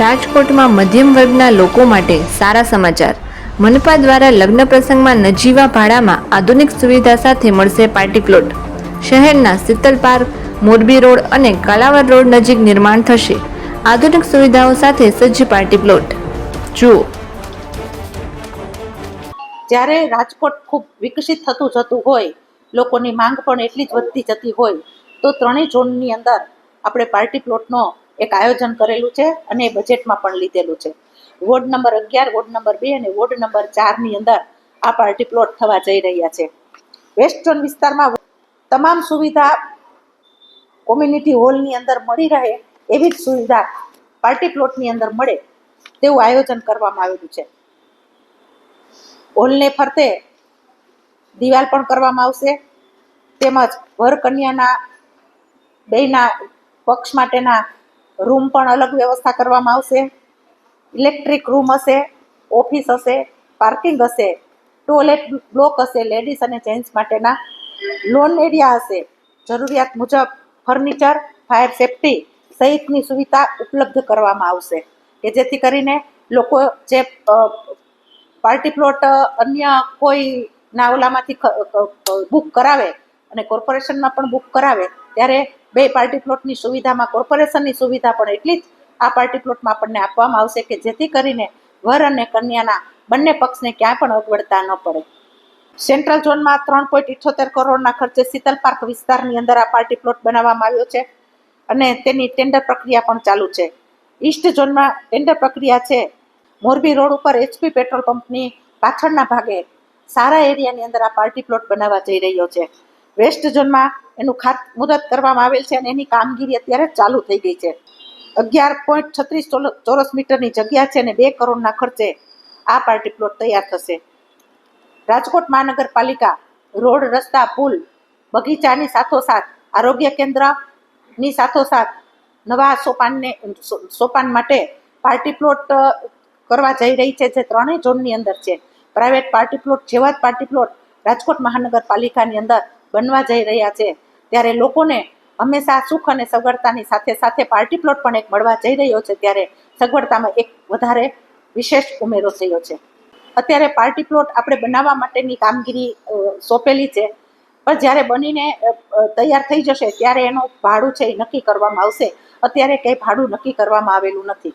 રાજકોટમાં મધ્યમ વર્ગના લોકો માટે સારા સમાચાર. મનપા દ્વારા લગ્ન પ્રસંગમાં નજીવા ભાડામાં આધુનિક સુવિધા સાથે મળશે પાર્ટી પ્લોટ. શહેરના શીતલ પાર્ક, મોરબી રોડ અને કાલાવર રોડ નજીક નિર્માણ થશે. આધુનિક સુવિધાઓ સાથે સજ્જ પાર્ટી પ્લોટ. જુઓ. જ્યારે રાજકોટ ખૂબ વિકસિત થતું જતું હોય, લોકોની માંગ પણ એટલી જ વધતી જતી હોય, તો ત્રણેય ઝોનની અંદર આપણે પાર્ટી પ્લોટનો એક આયોજન કરેલું છે અને એ બજેટમાં પણ લીધેલું છે. વોર્ડ નંબર અગિયાર, વોર્ડ નંબર બે અને વોર્ડ નંબર ચારની અંદર આ પાર્ટી પ્લોટ થવા જઈ રહ્યા છે. વેસ્ટ ઝોન વિસ્તારમાં તમામ સુવિધા કોમ્યુનિટી હોલની અંદર મળી રહે એવી જ સુવિધા પાર્ટી પ્લોટની અંદર મળે તેવું આયોજન કરવામાં આવેલું છે. હોલને ફરતે દિવાલ પણ કરવામાં આવશે. તેમજ વર કન્યાના બેના પક્ષ માટેના રૂમ પણ અલગ વ્યવસ્થા કરવામાં આવશે. ઇલેક્ટ્રિક રૂમ હશે, ઓફિસ હશે, પાર્કિંગ હશે, ટોયલેટ બ્લોક હશે, લેડીઝ અને જેન્ટ્સ માટેના લોન એરિયા હશે. જરૂરિયાત મુજબ ફર્નિચર, ફાયર સેફટી સહિતની સુવિધા ઉપલબ્ધ કરવામાં આવશે. કે જેથી કરીને લોકો જે પાર્ટી પ્લોટ અન્ય કોઈ ના ઓલામાંથી બુક કરાવે અને કોર્પોરેશનમાં પણ બુક કરાવે, ત્યારે બે પાર્ટી પ્લોટની સુવિધામાં કોર્પોરેશનની સુવિધા પણ એટલી જ આ પાર્ટી પ્લોટમાં આપણને આપવામાં આવશે કે જેથી કરીને વર અને કન્યાના બંને પક્ષને ક્યાંય પણ અગવડતા ન પડે. સેન્ટ્રલ ઝોનમાં ત્રણ પોઈન્ટ ઇઠ્ઠોતેર કરોડના ખર્ચે શીતલ પાર્ક વિસ્તારની અંદર આ પાર્ટી પ્લોટ બનાવવામાં આવ્યો છે અને તેની ટેન્ડર પ્રક્રિયા પણ ચાલુ છે. ઈસ્ટ ઝોનમાં ટેન્ડર પ્રક્રિયા છે. મોરબી રોડ ઉપર એચપી પેટ્રોલ પંપની પાછળના ભાગે સારા એરિયાની અંદર આ પાર્ટી પ્લોટ બનાવવા જઈ રહ્યો છે. વેસ્ટ ઝોનમાં એનું ખાત મુદત કરવામાં આવેલ છે અને એની કામગીરી અત્યારે ચાલુ થઈ ગઈ છે. અગિયાર પોઈન્ટ છત્રીસ ચોરસ મીટરની જગ્યા છે અને બે કરોડના ખર્ચે આ પાર્ટી પ્લોટ તૈયાર થશે. રાજકોટ મહાનગરપાલિકા રોડ, રસ્તા, પુલ, બગીચાની સાથોસાથ, આરોગ્ય કેન્દ્રની સાથોસાથ નવા સોપાનને સોપાન માટે પાર્ટી પ્લોટ કરવા જઈ રહી છે જે ત્રણેય ઝોનની અંદર છે. પ્રાઇવેટ પાર્ટી પ્લોટ, જેવા જ પાર્ટી પ્લોટ રાજકોટ મહાનગરપાલિકાની અંદર બનવા જઈ રહ્યા છે. ત્યારે લોકોને હંમેશા સુખ અને સગવડતાની સાથે સાથે પાર્ટી પ્લોટ પણ એક મળવા જઈ રહ્યો છે. ત્યારે સગવડતામાં એક વધારે વિશેષ ઉમેરો થયો છે. અત્યારે પાર્ટી પ્લોટ આપણે બનાવવા માટેની કામગીરી સોંપેલી છે. પણ જ્યારે બનીને તૈયાર થઈ જશે, ત્યારે એનું ભાડું છે એ નક્કી કરવામાં આવશે. અત્યારે કંઈ ભાડું નક્કી કરવામાં આવેલું નથી.